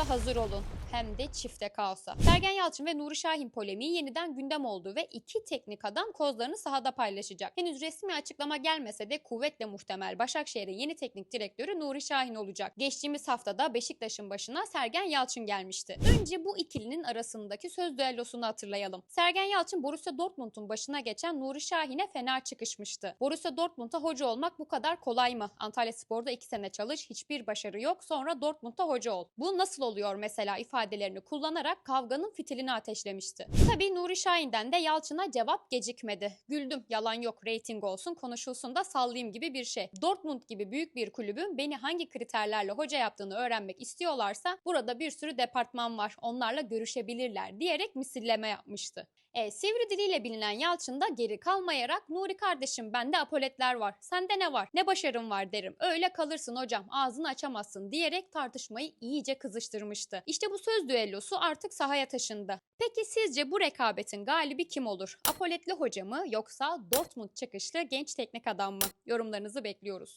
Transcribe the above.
hazır olun. Hem de çifte kaosa. Sergen Yalçın ve Nuri Şahin polemiği yeniden gündem oldu ve iki teknik adam kozlarını sahada paylaşacak. Henüz resmi açıklama gelmese de kuvvetle muhtemel Başakşehir'in yeni teknik direktörü Nuri Şahin olacak. Geçtiğimiz haftada Beşiktaş'ın başına Sergen Yalçın gelmişti. Önce bu ikilinin arasındaki söz düellosunu hatırlayalım. Sergen Yalçın Borussia Dortmund'un başına geçen Nuri Şahin'e fena çıkışmıştı. Borussia Dortmund'a hoca olmak bu kadar kolay mı? Antalya Spor'da iki sene çalış, hiçbir başarı yok, sonra Dortmund'da hoca ol. Bu nasıl oluyor mesela ifadelerini kullanarak kavganın fitilini ateşlemişti. Tabii Nuri Şahin'den de Yalçın'a cevap gecikmedi. Güldüm, yalan yok, reyting olsun, konuşulsun da sallayayım gibi bir şey. Dortmund gibi büyük bir kulübün beni hangi kriterlerle hoca yaptığını öğrenmek istiyorlarsa burada bir sürü departman var, onlarla görüşebilirler diyerek misilleme yapmıştı. E, sivri diliyle bilinen Yalçın da geri kalmayarak Nuri kardeşim bende apoletler var. Sende ne var? Ne başarın var derim. Öyle kalırsın hocam ağzını açamazsın diyerek tartışmayı iyice kızıştırmıştı. İşte bu söz düellosu artık sahaya taşındı. Peki sizce bu rekabetin galibi kim olur? Apoletli hoca mı yoksa Dortmund çıkışlı genç teknik adam mı? Yorumlarınızı bekliyoruz.